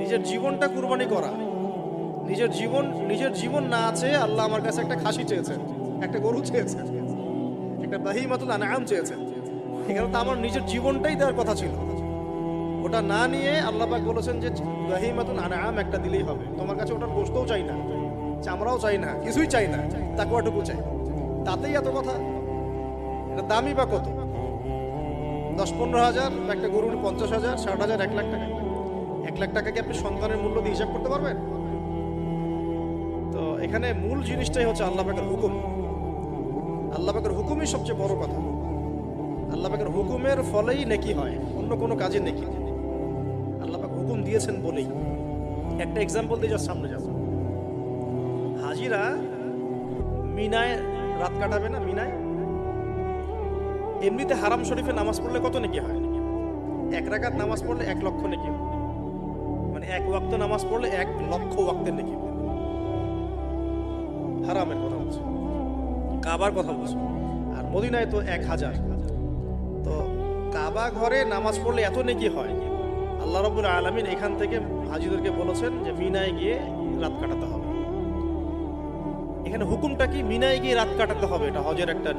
নিজের জীবনটা কুরবানি করা। নিজের জীবন নিজের জীবন না আছে, আল্লাহ আমার কাছে একটা খাসি চেয়েছেন, একটা গরু চেয়েছেন, একটা বাহিমাতুল আনাম চেয়েছেন। এখানে তো আমার নিজের জীবনটাই দেওয়ার কথা ছিল। ওটা না নিয়ে আল্লাহ পাক বলেছেন যে বাহিমাতুল আনাম একটা দিলেই হবে। তোমার কাছে ওটার গোস্তও চাই না, চামড়াও চাই না, কিছুই চাই না তাকুয়াটুকু চাই। তাতেই এত কথা? এটা দামি বা কত? দশ পনেরো হাজার, একটা গরুর পঞ্চাশ হাজার, ষাট হাজার, এক লাখ টাকা। এক লাখ টাকা কি আপনি সন্তানের মূল্য দিয়ে হিসাব করতে পারবেন? তো এখানে মূল জিনিসটাই হচ্ছে আল্লাহ পাকের হুকুম। আল্লাহ পাকের হুকুমই সবচেয়ে বড় কথা। আল্লাহ পাকের হুকুমের ফলেই নেকি হয়, অন্য কোনো কাজে নেকি আল্লাহ পাক হুকুম দিয়েছেন বলেই। একটা এক্সাম্পল দিয়ে যার সামনে যাব হাজিরা মিনায় রাত কাটাবে না, মিনায়? এমনিতে হারাম শরীফে নামাজ পড়লে কত নেকি হয়? এক রাকাত নামাজ পড়লে এক লক্ষ নেকি হয়। মানে এক ওয়াক্ত নামাজ পড়লে এক লক্ষ ওয়াক্তের নেকি। হারামের কথা বলছে। কাবার কথা বলছে। আর মদিনায় তো এক হাজার। তো কাবা ঘরে নামাজ পড়লে এত নেকি হয়? আল্লাহ রবুল আলমিন এখান থেকে হাজিদেরকে বলেছেন যে মিনায় গিয়ে রাত কাটাতে হবে। এখানে হুকুমটা কি? মিনায় গিয়ে রাত কাটাতে হবে, এটা হজের একটা